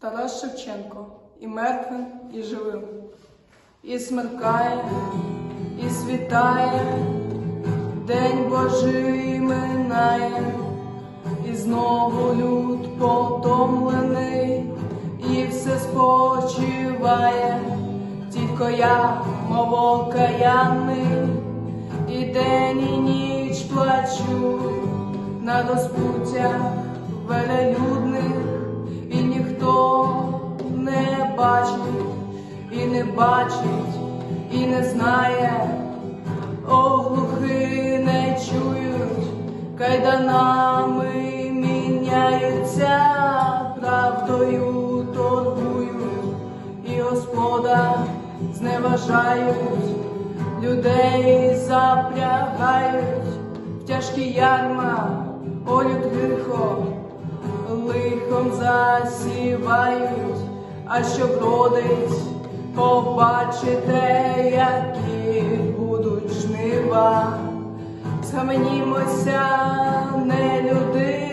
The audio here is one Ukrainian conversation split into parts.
Тарас Шевченко. І мертвим, і живим. І смеркає, і світає, День Божий минає, і знову люд потомлений, і все спочиває, тільки я, мов окаянний, і день, і ніч плачу. На розпуттях велелюдних, ніхто не бачить, і не бачить, і не знає, оглухи не чують, кайданами міняються, правдою торгують, і Господа зневажають, людей запрягають. В тяжкі ярма, лихо, лихом засівають, а що вродить, побачите, які будуть жнива. Схаменімося, не люди,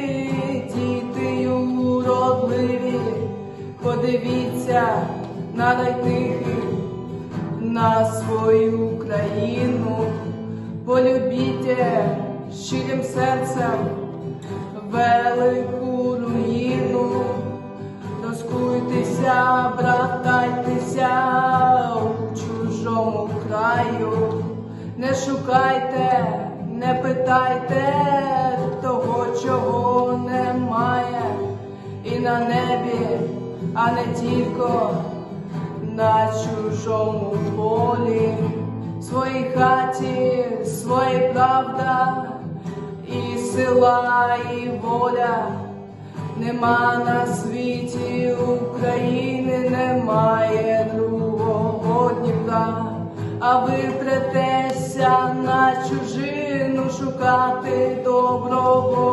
діти уродливі, подивіться на найтихих, на свою країну, полюбіть щирим серцем велику розкуйтеся, братайтеся у чужому краю, не шукайте, не питайте того, чого немає, і на небі, а не тільки на чужому полі, в своїй хаті, своя правда і сила, і воля. Нема на світі України, немає другого Дніпра, а ви претеся на чужину шукати доброго.